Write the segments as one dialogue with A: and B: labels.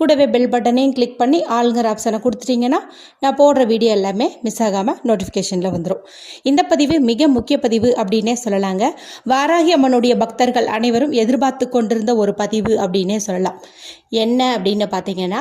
A: கூடவே பெல் பட்டனையும் கிளிக் பண்ணி ஆளுங்கிற ஆப்ஷனை கொடுத்துட்டீங்கன்னா நான் போடுற வீடியோ எல்லாமே மிஸ் ஆகாமல் நோட்டிஃபிகேஷனில் வந்துடும் இந்த பதிவு மிக முக்கிய பதிவு அப்படின்னே சொல்லலாங்க. வாராகி அம்மனுடைய பக்தர்கள் அனைவரும் எதிர்பார்த்து கொண்டிருந்த ஒரு பதிவு அப்படின்னே சொல்லலாம். என்ன அப்படின்னு பார்த்தீங்கன்னா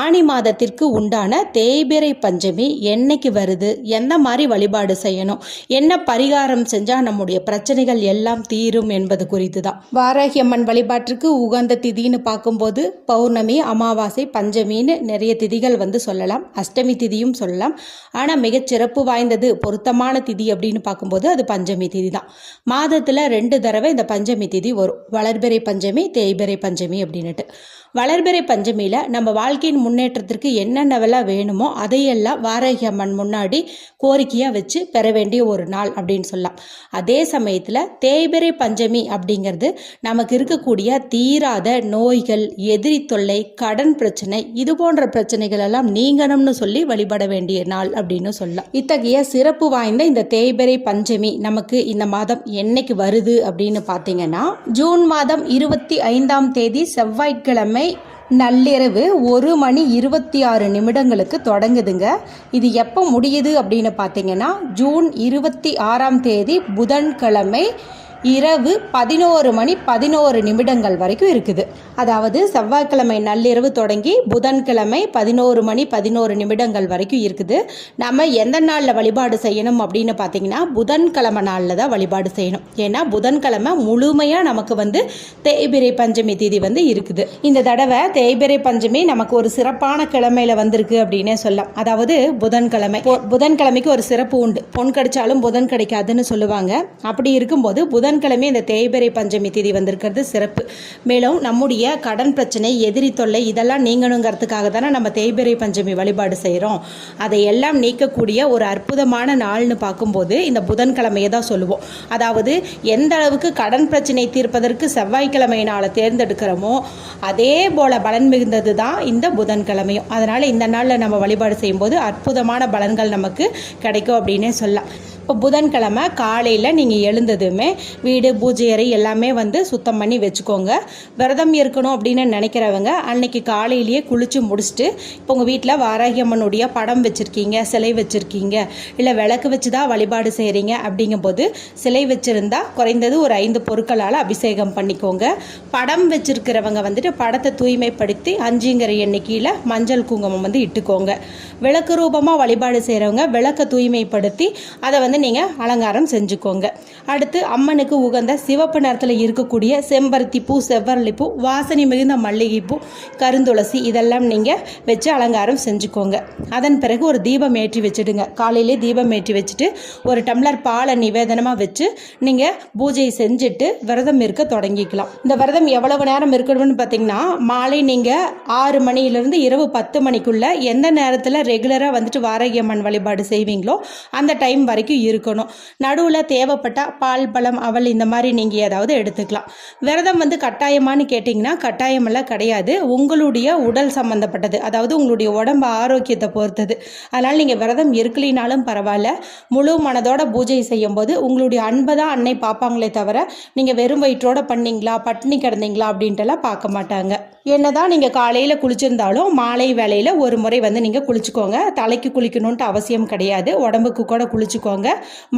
A: ஆணி மாதத்திற்கு உண்டான தேய்பிறை பஞ்சமி என்னைக்கு வருது? எந்த மாதிரி வழிபாடு செய்யணும்? என்ன பரிகாரம் செஞ்சால் நம்முடைய பிரச்சனைகள் எல்லாம் தீரும் என்பது குறித்து தான் வாராகி அம்மன் வழிபாட்டிற்கு உகந்த திதின்னு பார்க்கும்போது பௌர்ணமி அமாவாசை பஞ்சமின்னு நிறைய திதிகள் வந்து சொல்லலாம். அஷ்டமி திதியும் சொல்லலாம். ஆனால் மிகச் சிறப்பு வாய்ந்தது பொருத்தமான திதி அப்படின்னு பார்க்கும்போது அது பஞ்சமி திதி தான் மாதத்தில் ரெண்டு தடவை இந்த பஞ்சமி திதி வரும். வளர்பிறை பஞ்சமி தேய்பிறை பஞ்சமி அப்படின்னுட்டு. வளர்பிறை பஞ்சமியில் நம்ம வாழ்க்கையின் முன்னேற்றத்திற்கு என்னென்னவெல்லாம் வேணுமோ அதையெல்லாம் வாராகி அம்மன் முன்னாடி கோரிக்கையாக வச்சு பெற வேண்டிய ஒரு நாள் அப்படின்னு சொல்லலாம். அதே சமயத்தில் தேய்பிறை பஞ்சமி அப்படிங்கிறது நமக்கு இருக்கக்கூடிய தீராத நோய்கள் எதிரி தொல்லை கடன் பிரச்சனை இது போன்ற பிரச்சனைகள் எல்லாம் நீங்கணும்னு சொல்லி வழிபட வேண்டிய நாள் அப்படின்னு சொல்லலாம். இத்தகைய சிறப்பு வாய்ந்த இந்த தேய்பிறை பஞ்சமி நமக்கு இந்த மாதம் என்னைக்கு வருது அப்படின்னு பார்த்தீங்கன்னா ஜூன் மாதம் இருபத்தி ஐந்தாம் தேதி செவ்வாய்க்கிழமை நள்ளிரவு ஒரு மணி இருபத்தி ஆறு நிமிடங்களுக்கு தொடங்குதுங்க. இது எப்போ முடியுது அப்படின்னு பார்த்தீங்கன்னா ஜூன் இருபத்தி ஆறாம் தேதி புதன்கிழமை இரவு பதினோரு மணி பதினோரு நிமிடங்கள் வரைக்கும் இருக்குது. அதாவது செவ்வாய்க்கிழமை நள்ளிரவு தொடங்கி புதன்கிழமை பதினோரு மணி பதினோரு நிமிடங்கள் வரைக்கும் இருக்குது. நம்ம எந்த நாளில் வழிபாடு செய்யணும் அப்படின்னு பார்த்தீங்கன்னா புதன்கிழமை நாளில் தான் வழிபாடு செய்யணும். ஏன்னா புதன்கிழமை முழுமையாக நமக்கு வந்து தேய்பிரை பஞ்சமி தேதி வந்து இருக்குது. இந்த தடவை தேய்பிரை பஞ்சமி நமக்கு ஒரு சிறப்பான கிழமையில் வந்திருக்கு அப்படின்னே சொல்லலாம். அதாவது புதன்கிழமை. புதன்கிழமைக்கு ஒரு சிறப்பு உண்டு. பொன் கிடைச்சாலும் புதன் கிடைக்காதுன்னு சொல்லுவாங்க. அப்படி இருக்கும்போது புதன்கிழமை இந்த தேய்பிரை பஞ்சமி திதி வந்திருக்கிறது. சிறப்பு. மேலும் நம்முடைய கடன் பிரச்சனை எதிரி தொல்லை இதெல்லாம் நீங்கணுங்கிறதுக்காக தானே நம்ம தேய்பிரை பஞ்சமி வழிபாடு செய்கிறோம் அதை எல்லாம் நீக்கக்கூடிய ஒரு அற்புதமான நாள்னு பார்க்கும்போது இந்த புதன்கிழமையை தான் சொல்லுவோம். அதாவது எந்த அளவுக்கு கடன் பிரச்சனை தீர்ப்பதற்கு செவ்வாய்க்கிழமை நாளை தேர்ந்தெடுக்கிறோமோ அதே போல பலன் மிகுந்தது தான் இந்த புதன்கிழமையும். அதனால் இந்த நாளில் நம்ம வழிபாடு செய்யும்போது அற்புதமான பலன்கள் நமக்கு கிடைக்கும் அப்படின்னே சொல்லலாம். இப்போ புதன்கிழமை காலையில் நீங்கள் எழுந்ததுமே வீடு பூஜை அறை எல்லாமே வந்து சுத்தம் பண்ணி வச்சுக்கோங்க. விரதம் இருக்கணும் அப்படின்னு நினைக்கிறவங்க அன்னைக்கு காலையிலேயே குளித்து முடிச்சுட்டு இப்போ உங்கள் வீட்டில் வாராகி அம்மனுடைய படம் வச்சுருக்கீங்க சிலை வச்சுருக்கீங்க இல்லை விளக்கு வச்சு தான் வழிபாடு செய்கிறீங்க அப்படிங்கும்போது சிலை வச்சுருந்தா குறைந்தது ஒரு ஐந்து பொருட்களால் அபிஷேகம் பண்ணிக்கோங்க. படம் வச்சுருக்கிறவங்க வந்துட்டு படத்தை தூய்மைப்படுத்தி அஞ்சுங்கிற எண்ணிக்கையில் மஞ்சள் குங்குமம் வந்து இட்டுக்கோங்க. விளக்கு ரூபமாக வழிபாடு செய்கிறவங்க விளக்கை தூய்மைப்படுத்தி அதை வந்து நீங்கள் அலங்காரம் செஞ்சுக்கோங்க. அடுத்து அம்மனுக்கு உகந்த சிவப்பு நிறத்தில் இருக்கக்கூடிய செம்பருத்தி பூ செவ்வரளி பூ வாசனை மிகுந்த மல்லிகைப்பூ கருந்துளசி இதெல்லாம் நீங்கள் வச்சு அலங்காரம் செஞ்சுக்கோங்க. அதன் பிறகு ஒரு தீபம் ஏற்றி வச்சுடுங்க. காலையிலே தீபம் ஏற்றி வச்சுட்டு ஒரு டம்ளர் பாலை நிவேதனமாக வச்சு நீங்கள் பூஜை செஞ்சுட்டு விரதம் இருக்க தொடங்கிக்கலாம். இந்த விரதம் எவ்வளவு நேரம் இருக்கணும்னு பார்த்தீங்கன்னா மாலை நீங்கள் ஆறு மணியிலிருந்து இரவு பத்து மணிக்குள்ளே எந்த நேரத்தில் ரெகுலராக வந்துட்டு வாரகியம்மன் வழிபாடு செய்வீங்களோ அந்த டைம் வரைக்கும் இருக்கணும். நடுவில் தேவைப்பட்டால் பால் பழம் அவல் இந்த மாதிரி நீங்கள் ஏதாவது எடுத்துக்கலாம். விரதம் வந்து கட்டாயமான்னு கேட்டிங்கன்னா கட்டாயமெல்லாம் கிடையாது. உங்களுடைய உடல் சம்மந்தப்பட்டது அதாவது உங்களுடைய உடம்பு ஆரோக்கியத்தை பொறுத்தது. அதனால் நீங்கள் விரதம் இருக்கலினாலும் பரவாயில்ல. முழு மனதோட பூஜை செய்யும்போது உங்களுடைய அன்பை தான் அன்னை பார்ப்பாங்களே தவிர நீங்கள் வெறும் வயிற்றோட பண்ணீங்களா பட்டினி கிடந்தீங்களா அப்படின்ட்டுலாம் பார்க்க மாட்டாங்க. என்னதான் நீங்கள் காலையில் குளிச்சிருந்தாலும் மாலை வேலையில் ஒரு முறை வந்து நீங்கள் குளிச்சுக்கோங்க. தலைக்கு குளிக்கணுன்ட்டு அவசியம் கிடையாது. உடம்புக்கு கூட குளிச்சுக்கோங்க.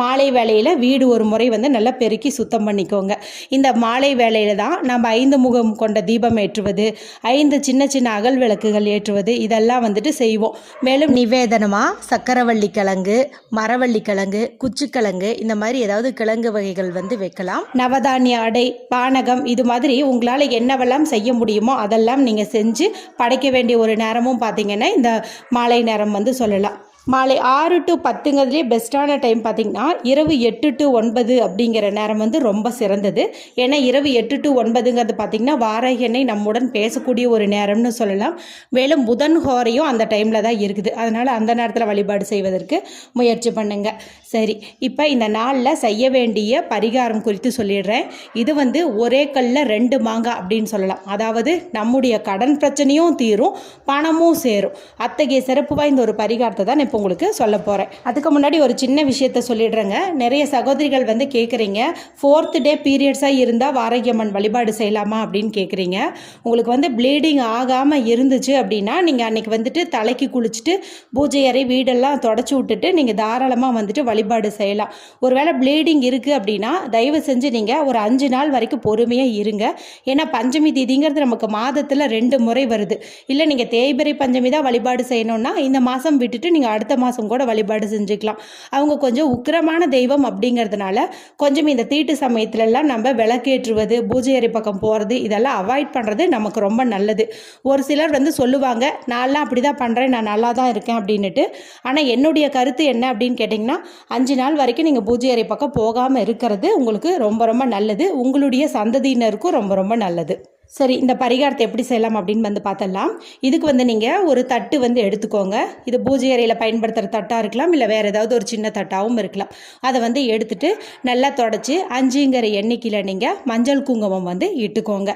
A: மாலை வேலையில் வீடு ஒரு முறை வந்து நல்லா பெருக்கி சுத்தம் பண்ணிக்கோங்க. இந்த மாலை வேலையில் தான் நம்ம ஐந்து முகம் கொண்ட தீபம் ஏற்றுவது ஐந்து சின்ன சின்ன அகல் விளக்குகள் ஏற்றுவது இதெல்லாம் வந்துட்டு செய்வோம். மேலும் நிவேதனமாக சக்கரவள்ளி கிழங்கு மரவள்ளி கிழங்கு குச்சிக்கிழங்கு இந்த மாதிரி ஏதாவது கிழங்கு வகைகள் வந்து வைக்கலாம். நவதானிய அடை பானகம் இது மாதிரி உங்களால் என்னவெல்லாம் செய்ய முடியுமோ அதெல்லாம் நீங்கள் செஞ்சு படைக்க வேண்டிய ஒரு நேரமும் பார்த்தீங்கன்னா இந்த மாலை நேரம் வந்து சொல்லலாம். மாலை ஆறு டு பத்துங்கிறதுலே பெஸ்ட்டான டைம் பார்த்திங்கன்னா இரவு எட்டு டு ஒன்பது அப்படிங்கிற நேரம் வந்து ரொம்ப சிறந்தது. ஏன்னா இரவு எட்டு டு ஒன்பதுங்கிறது பார்த்திங்கன்னா வாராகி எண்ணெய் நம்முடன் பேசக்கூடிய ஒரு நேரம்னு சொல்லலாம். மேலும் புதன் ஹோரையும் அந்த டைமில் தான் இருக்குது. அதனால் அந்த நேரத்தில் வழிபாடு செய்வதற்கு முயற்சி பண்ணுங்க. சரி இப்போ இந்த நாளில் செய்ய வேண்டிய பரிகாரம் குறித்து சொல்லிடுறேன். இது வந்து ஒரே கல்லில் ரெண்டு மாங்காய் அப்படின்னு சொல்லலாம். அதாவது நம்முடைய கடன் பிரச்சனையும் தீரும் பணமும் சேரும். அத்தகைய சிறப்பு வாய்ந்த ஒரு பரிகாரத்தை தான் இப்போ இப்போ உங்களுக்கு சொல்ல போகிறேன் அதுக்கு முன்னாடி ஒரு சின்ன விஷயத்த சொல்லிடுறேங்க. நிறைய சகோதரிகள் வந்து கேட்குறீங்க ஃபோர்த் டே பீரியட்ஸாக இருந்தால் வாரகியம்மன் வழிபாடு செய்யலாமா அப்படின்னு கேட்குறீங்க உங்களுக்கு வந்து ப்ளீடிங் ஆகாமல் இருந்துச்சு அப்படின்னா நீங்கள் அன்றைக்கி வந்துட்டு தலைக்கு குளிச்சுட்டு பூஜை அறை வீடெல்லாம் தொடச்சி விட்டுட்டு நீங்கள் தாராளமாக வந்துட்டு வழிபாடு செய்யலாம். ஒருவேளை ப்ளீடிங் இருக்குது அப்படின்னா தயவு செஞ்சு நீங்கள் ஒரு அஞ்சு நாள் வரைக்கும் பொறுமையாக இருங்க. ஏன்னா பஞ்சமி தீதிங்கிறது நமக்கு மாதத்தில் ரெண்டு முறை வருது. இல்லை நீங்கள் தேய்பிரை பஞ்சமி தான் வழிபாடு செய்யணும்னா இந்த மாதம் விட்டுட்டு நீங்கள் அடுத்த அடுத்த மாதம் கூட வழிபாடு செஞ்சுக்கலாம். அவங்க கொஞ்சம் உக்கிரமான தெய்வம் அப்படிங்கிறதுனால கொஞ்சம் இந்த தீட்டு சமயத்துலலாம் நம்ம விளக்கேற்றுவது பூஜை அறை பக்கம் போகிறது இதெல்லாம் அவாய்ட் பண்ணுறது நமக்கு ரொம்ப நல்லது. ஒரு சிலர் வந்து சொல்லுவாங்க நான்லாம் அப்படி தான் பண்ணுறேன் நான் நல்லா தான் இருக்கேன் அப்படின்னுட்டு. ஆனால் என்னுடைய கருத்து என்ன அப்படின்னு கேட்டிங்கன்னா அஞ்சு நாள் வரைக்கும் நீங்கள் பூஜை அறை பக்கம் போகாமல் இருக்கிறது உங்களுக்கு ரொம்ப ரொம்ப நல்லது. உங்களுடைய சந்ததியினருக்கும் ரொம்ப ரொம்ப நல்லது. சரி இந்த பரிகாரத்தை எப்படி செய்யலாம் அப்படின்னு வந்து பார்த்தலாம் இதுக்கு வந்து நீங்கள் ஒரு தட்டு வந்து எடுத்துக்கோங்க. இது பூஜை அறையில் பயன்படுத்துகிற தட்டாக இருக்கலாம் இல்லை வேறு ஏதாவது ஒரு சின்ன தட்டாகவும் இருக்கலாம். அதை வந்து எடுத்துட்டு நல்லா தொடச்சி அஞ்சுங்கிற எண்ணிக்கையில் நீங்கள் மஞ்சள் குங்குமம் வந்து இட்டுக்கோங்க.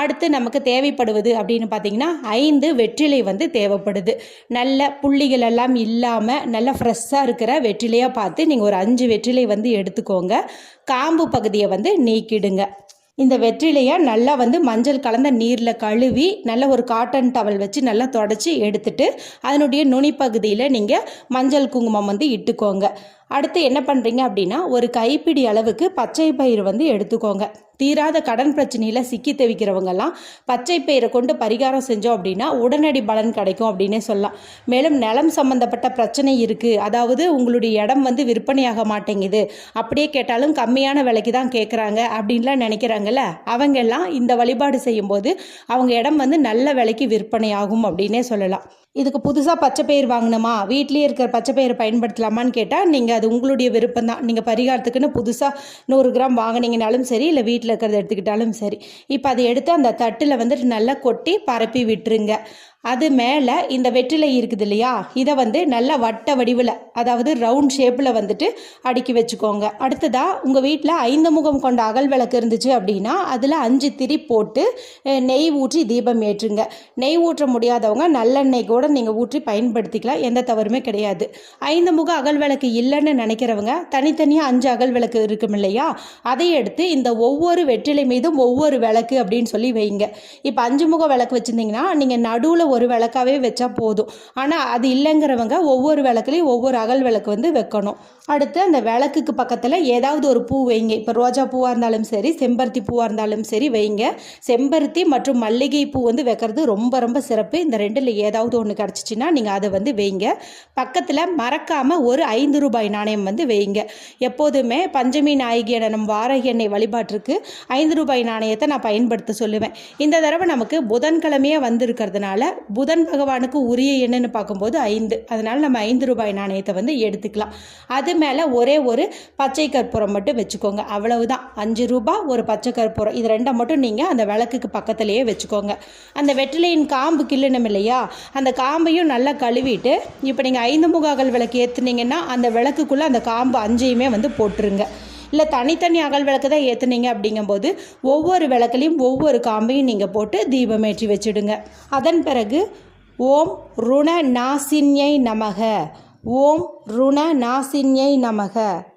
A: அடுத்து நமக்கு தேவைப்படுவது அப்படின்னு பார்த்தீங்கன்னா ஐந்து வெற்றிலை வந்து தேவைப்படுது. நல்ல புள்ளிகள் எல்லாம் இல்லாமல் நல்ல ஃப்ரெஷ்ஷாக இருக்கிற வெற்றிலையாக பார்த்து நீங்கள் ஒரு அஞ்சு வெற்றிலை வந்து எடுத்துக்கோங்க. காம்பு பகுதியை வந்து நீக்கிடுங்க. இந்த வெற்றிலையை நல்லா வந்து மஞ்சள் கலந்த நீரில் கழுவி நல்ல ஒரு காட்டன் டவல் வச்சு நல்லா தொடச்சி எடுத்துட்டு அதனுடைய நுனிப்பகுதியில் நீங்கள் மஞ்சள் குங்குமம் வந்து இட்டுக்கோங்க. அடுத்து என்ன பண்ணுறீங்க அப்படின்னா ஒரு கைப்பிடி அளவுக்கு பச்சை பயிர் வந்து எடுத்துக்கோங்க. தீராத கடன் பிரச்சனையில் சிக்கி தவிக்கிறவங்கெல்லாம் பச்சை பயிரை கொண்டு பரிகாரம் செஞ்சோம் அப்படின்னா உடனடி பலன் கிடைக்கும் அப்படின்னே சொல்லலாம். மேலும் நிலம் சம்மந்தப்பட்ட பிரச்சனை இருக்குது அதாவது உங்களுடைய இடம் வந்து விற்பனையாக மாட்டேங்குது. அப்படியே கேட்டாலும் கம்மியான விலைக்கு தான் கேட்குறாங்க அப்படின்லாம் நினைக்கிறாங்கல்ல? அவங்கெல்லாம் இந்த வழிபாடு செய்யும்போது அவங்க இடம் வந்து நல்ல விலைக்கு விற்பனை ஆகும் அப்படின்னே சொல்லலாம். இதுக்கு புதுசாக பச்சை பயிர் வாங்கணுமா வீட்லேயே இருக்கிற பச்சை பயிரை பயன்படுத்தலாமான்னு கேட்டால் நீங்கள் அது உங்களுடைய விருப்பம் தான். நீங்கள் பரிகாரத்துக்குன்னு புதுசாக நூறு கிராம் வாங்கினீங்கனாலும் சரி இல்லை வீட்டில் இருக்கிறத எடுத்துக்கிட்டாலும் சரி. இப்போ அதை எடுத்து அந்த தட்டில் வந்துட்டு நல்லா கொட்டி பரப்பி விட்டுருங்க. அது மேலே இந்த வெற்றிலை இருக்குது இல்லையா இதை வந்து நல்லா வட்ட வடிவில் அதாவது ரவுண்ட் ஷேப்பில் வந்துட்டு அடுக்கி வச்சுக்கோங்க. அடுத்ததாக உங்கள் வீட்டில் ஐந்து முகம் கொண்ட அகல் விளக்கு இருந்துச்சு அப்படின்னா அதில் அஞ்சு திரி போட்டு நெய் ஊற்றி தீபம் ஏற்றுங்க. நெய் ஊற்ற முடியாதவங்க நல்லெண்ணெய் கூட நீங்கள் ஊற்றி பயன்படுத்திக்கலாம். எந்த தவறுமே கிடையாது. ஐந்து முக அகல் விளக்கு இல்லைன்னு நினைக்கிறவங்க தனித்தனியாக அஞ்சு அகல் விளக்கு இருக்கும் இல்லையா? அதை எடுத்து இந்த ஒவ்வொரு வெற்றிலை மீதும் ஒவ்வொரு விளக்கு அப்படின்னு சொல்லி வைங்க. இப்போ அஞ்சு முக விளக்கு வச்சுருந்தீங்கன்னா நீங்கள் நடுவில் ஒரு விளக்காவே வச்சா போதும். ஆனால் அது இல்லைங்கிறவங்க ஒவ்வொரு விளக்குலையும் ஒவ்வொரு அகல் விளக்கு வந்து வைக்கணும். அடுத்து அந்த விளக்குக்கு பக்கத்தில் ஏதாவது ஒரு பூ வைங்க. இப்போ ரோஜா பூவாக இருந்தாலும் சரி செம்பருத்தி பூவாக இருந்தாலும் சரி வைங்க. செம்பருத்தி மற்றும் மல்லிகை பூ வந்து வைக்கிறது ரொம்ப ரொம்ப சிறப்பு. இந்த ரெண்டில் ஏதாவது ஒன்று கிடச்சிச்சின்னா நீங்கள் அதை வந்து வைங்க. பக்கத்தில் மறக்காமல் ஒரு ஐந்து ரூபாய் நாணயம் வந்து வைங்க. எப்போதுமே பஞ்சமி நாயகியான நம் வாரகி எண்ணெய் வழிபாட்டிற்கு ஐந்து ரூபாய் நாணயத்தை நான் பயன்படுத்த சொல்லுவேன். இந்த தடவை நமக்கு புதன்கிழமையே வந்திருக்கிறதுனால புதன் பகவானுக்கு உரிய எண்ணுன்னு பார்க்கும்போது ஐந்து. அதனால் நம்ம ஐந்து ரூபாய் நாணயத்தை வந்து எடுத்துக்கலாம். அது மேலே ஒரே ஒரு பச்சை கற்பூரம் மட்டும் வச்சுக்கோங்க. அவ்வளவுதான். அஞ்சு ரூபாய் ஒரு பச்சை கற்பூரம். இது ரெண்டை மட்டும் நீங்கள் அந்த விளக்குக்கு பக்கத்துலேயே வச்சுக்கோங்க. அந்த வெற்றிலையின் காம்பு கிள்ளணும் இல்லையா? அந்த காம்பையும் நல்லா கழுவிட்டு இப்போ நீங்கள் ஐந்து முகாக்கள் விளக்கு ஏற்றுனீங்கன்னா அந்த விளக்குக்குள்ளே அந்த காம்பு அஞ்சையுமே வந்து போட்டுருங்க. இல்லை தனித்தனி அகல் விளக்கு தான் ஏற்றுனீங்க அப்படிங்கும்போது ஒவ்வொரு விளக்குலையும் ஒவ்வொரு காம்பையும் நீங்கள் போட்டு தீபமேற்றி வச்சுடுங்க. அதன் பிறகு ஓம் ருண நாசின்யை நமக. ஓம் ருண நாசின்யை நமக.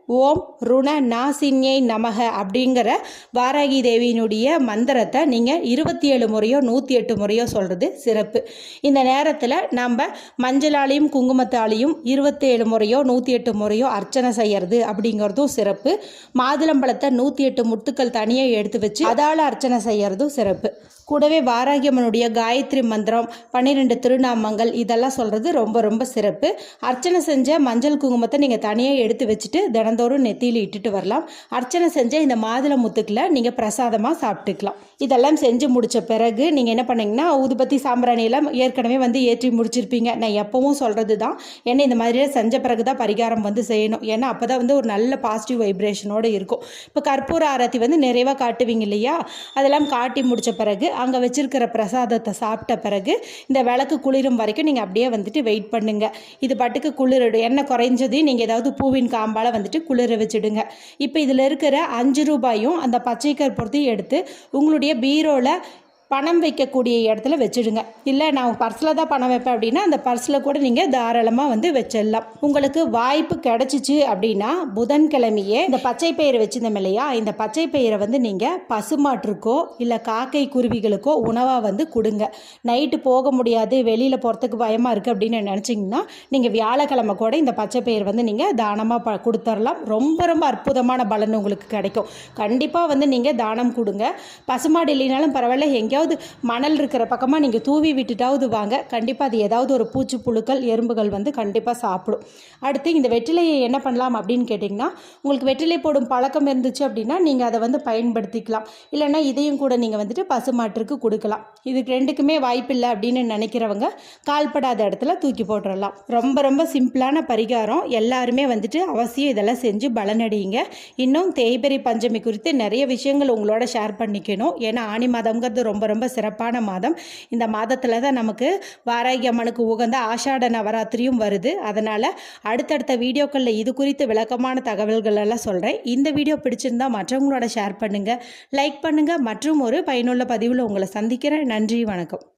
A: ஓம் ருண நாசின்யை நமக அப்படிங்கிற வாராகி தேவியினுடைய மந்திரத்தை நீங்கள் இருபத்தி ஏழு முறையோ நூற்றி எட்டு முறையோ சொல்கிறது சிறப்பு. இந்த நேரத்தில் நம்ம மஞ்சளாலையும் குங்குமத்தாலையும் இருபத்தேழு முறையோ நூற்றி எட்டு முறையோ அர்ச்சனை செய்யறது அப்படிங்கிறதும் சிறப்பு. மாதுளம்பழத்தை நூற்றி எட்டு முத்துக்கள் தனியாக எடுத்து வச்சு அதால் அர்ச்சனை செய்யறதும் சிறப்பு. கூடவே வாராகியம்மனுடைய காயத்ரி மந்திரம் பன்னிரெண்டு திருநாமங்கள் இதெல்லாம் சொல்கிறது ரொம்ப ரொம்ப சிறப்பு. அர்ச்சனை செஞ்ச மஞ்சள் குங்குமத்தை நீங்கள் தனியாக எடுத்து வச்சுட்டு தினம் தினந்தோறும் நெத்தியில் இட்டுட்டு வரலாம். அர்ச்சனை செஞ்ச இந்த மாதுளை முத்துக்களை நீங்கள் பிரசாதமாக சாப்பிட்டுக்கலாம். இதெல்லாம் செஞ்சு முடிச்ச பிறகு நீங்கள் என்ன பண்ணீங்கன்னா ஊதுபத்தி சாம்பிராணியெல்லாம் ஏற்கனவே வந்து ஏற்றி முடிச்சிருப்பீங்க. நான் எப்பவும் சொல்கிறது தான் ஏன்னா இந்த மாதிரியே செஞ்ச பிறகு தான் பரிகாரம் வந்து செய்யணும். ஏன்னா அப்போ தான் வந்து ஒரு நல்ல பாசிட்டிவ் வைப்ரேஷனோடு இருக்கும். இப்போ கற்பூர ஆரத்தி வந்து நிறைவாக காட்டுவீங்க இல்லையா? அதெல்லாம் காட்டி முடிச்ச பிறகு அங்கே வச்சிருக்கிற பிரசாதத்தை சாப்பிட்ட பிறகு இந்த விளக்கு குளிரும் வரைக்கும் நீங்கள் அப்படியே வந்துட்டு வெயிட் பண்ணுங்கள் இது பாட்டுக்கு குளிரிடும். எண்ணெய் குறைஞ்சதையும் நீங்கள் ஏதாவது பூவின் காம்பால் வந்துட்டு குளிர வச்சுடுங்க. இப்போ இதில் இருக்கிற அஞ்சு ரூபாயும் அந்த பச்சை கற்பூரத்தையும் எடுத்து உங்களுடைய பீரோவில் பணம் வைக்கக்கூடிய இடத்துல வச்சுடுங்க. இல்லை நான் பர்ஸில் தான் பணம் வைப்பேன் அப்படின்னா அந்த பர்ஸில் கூட நீங்கள் தாராளமாக வந்து வச்சிடலாம். உங்களுக்கு வாய்ப்பு கிடச்சிச்சு அப்படின்னா புதன்கிழமையே இந்த பச்சை பயிரை வச்சுருந்தோம் இல்லையா? இந்த பச்சை பயிரை வந்து நீங்கள் பசுமாட்டிற்கோ இல்லை காக்கை குருவிகளுக்கோ உணவாக வந்து கொடுங்க. நைட்டு போக முடியாது வெளியில் போகிறதுக்கு பயமாக இருக்குது அப்படின்னு நினச்சிங்கன்னா நீங்கள் வியாழக்கிழமை கூட இந்த பச்சை பயிர் வந்து நீங்கள் தானமாக ப கொடுத்துடலாம் ரொம்ப ரொம்ப அற்புதமான பலன் உங்களுக்கு கிடைக்கும். கண்டிப்பாக வந்து நீங்கள் தானம் கொடுங்க. பசுமாடு இல்லைனாலும் பரவாயில்ல எங்கே எங்கேயாவது மணல் இருக்கிற பக்கமாக நீங்கள் தூவி விட்டுட்டாவது வாங்க. கண்டிப்பாக அது ஏதாவது ஒரு பூச்சி புழுக்கள் எறும்புகள் வந்து கண்டிப்பாக சாப்பிடும். அடுத்து இந்த வெற்றிலையை என்ன பண்ணலாம் அப்படின்னு கேட்டிங்கன்னா உங்களுக்கு வெற்றிலை போடும் பழக்கம் இருந்துச்சு அப்படின்னா நீங்கள் அதை வந்து பயன்படுத்திக்கலாம். இல்லைன்னா இதையும் கூட நீங்கள் வந்துட்டு பசுமாட்டிற்கு கொடுக்கலாம். இதுக்கு ரெண்டுக்குமே வாய்ப்பில்லை அப்படின்னு நினைக்கிறவங்க கால்படாத இடத்துல தூக்கி போட்டுடலாம் ரொம்ப ரொம்ப சிம்பிளான பரிகாரம். எல்லாருமே வந்துட்டு அவசியம் இதெல்லாம் செஞ்சு பலனடையுங்க. இன்னும் தேய்பெரி பஞ்சமி குறித்து நிறைய விஷயங்கள் உங்களோட ஷேர் பண்ணிக்கணும். ஏன்னா ஆனி மாதம்ங்கிறது ரொம்ப ரொம்ப சிறப்பான மாதம். இந்த மாதத்தில் தான் நமக்கு வாராகி அம்மனுக்கு உகந்த ஆஷாட நவராத்திரியும் வருது. அதனால் அடுத்தடுத்த வீடியோக்களில் இது குறித்து விளக்கமான தகவல்கள் எல்லாம் சொல்கிறேன் இந்த வீடியோ பிடிச்சிருந்தா மற்றவங்களோட ஷேர் பண்ணுங்கள் லைக் பண்ணுங்கள் மற்றும் ஒரு பயனுள்ள பதிவில் உங்களை சந்திக்கிறேன். நன்றி வணக்கம்.